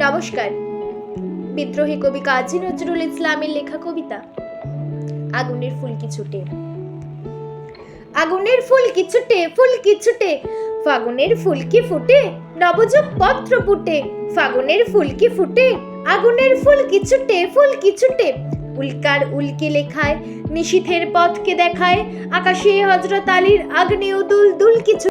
নমস্কার। বিদ্রোহী কবি কাজী নজরুল ইসলামের লেখা কবিতা, আগুনের ফুলকি ছুটে? আগুনের ফুলকি ছুটে ফুলকি ছুটে? ফাগুনের ফুলকি ফুটে? নবযুগ পত্র ফুটে ফাগুনের ফুলকি ফুটে? আগুনের ফুলকি ছুটে ফুলকি ছুটে? উল্কার উল্কি লেখায় নিশীথের পথকে দেখায়, আকাশে হজরত আলীর আগ্নেয় দুল দুল কিছু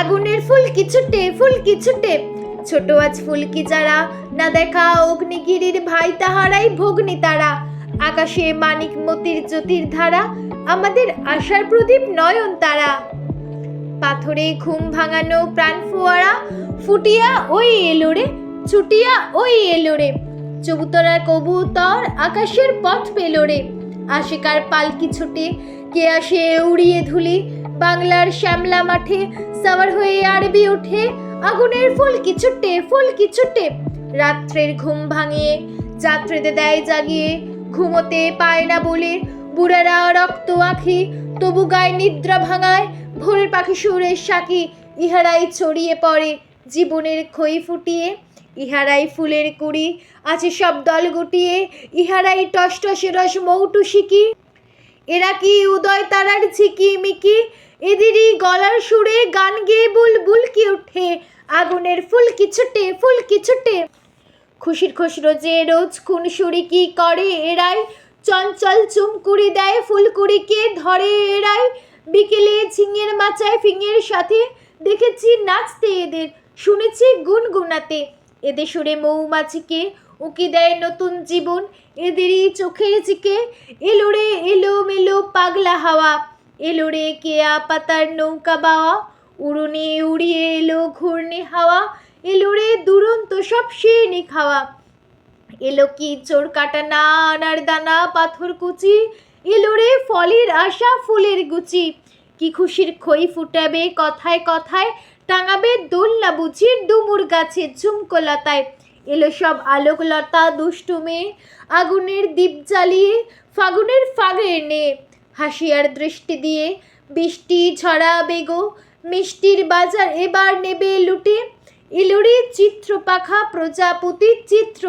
আগুনের ফুল ফুলকি ছুটে ফুলকি ছুটে? ছোট আজ ফুলকি যারা, না দেখা অগ্নিগিরির ভাই তাহারাই ভগ্নি তারা। আকাশে মানিক মতির জ্যোতির ধারা, আমাদের আশার প্রদীপ নয়ন তারা। পাথরে ঘুম ভাঙানো প্রাণ ফোয়ারা, ফুটিয়া ওই এলো রে, ছুটিয়া ওই এলো রে। চবুতরা কবুতর আকাশের পথ পেল রে। আশিকার পালকি ছুটে, কে আসে উড়িয়ে ধুলি। বাংলার শ্যামলা মাঠে সাওয়ার হয়ে আরবি ওঠে। আগুনের ফুলকি ছুটে ফুলকি ছুটে রাত্রের ঘুম ভাঙিয়ে যাত্রীদের দেয় জাগিয়ে। ঘুমোতে পায় না বলে বুড়ারা রক্ত আঁখি, তবু গায়ে নিদ্রা ভাঙায়। ভোরের পাখি সুরের সাকি, ইহারাই ছড়িয়ে পড়ে জীবনের খই ফুটিয়ে। ইহারাই ফুলের কুড়ি, আছে সব দল গুটিয়ে। ইহারাই টস টসে রস মৌটু শিকি এরা কি উদয় তারার ঝিকি মিকি? এদেরই গলার সুরে গান গেয়ে বুলবুল কি ওঠে? আগুনের ফুলকি ছুটে ফুলকি ছুটে? খুশির খুশরো যে রোজ খুন সুরি কি করে এরাই? চঞ্চল চুমকুড়ি দেয় ফুলকুড়িকে ধরে এরাই? বিকেলে ঝিঙের মাচায় ফিঙের সাথে দেখেছি নাচতে এদের, শুনেছি গুনগুনাতে। এদের সুরে মৌমাছিকে উকি দেয় নতুন জীবন। এদেরই চোখের চিকে এলো রে, এলো মেলো পাগলা হাওয়া। এলো রে, কেয়া পাতার নৌকা বাওয়া। উড়নে উড়িয়ে এলো ঘূর্ণি হাওয়া। এলো রে, দুরন্ত সব শিরনি খাওয়া। এলো কি চোর কাটা না আনার দানা পাথর কুচি। এলো রে, ফলের আশা ফুলের গুচি। কি খুশির খই ফুটাবে কথায় কথায়। টাঙাবে দোলনা বুঝির ডুমুর গাছে ঝুমকোলতায় এলো সব আলোকলতা দুষ্টু মেয়ে আগুনের দীপ জ্বালিয়ে ফাগুনের ফাগে নে হাসিয়ার দৃষ্টি দিয়ে, বৃষ্টি ঝরা বেগো মিষ্টির বাজার এবার নেবে লুটে। এলোরে চিত্র পাখা প্রজাপতির চিত্র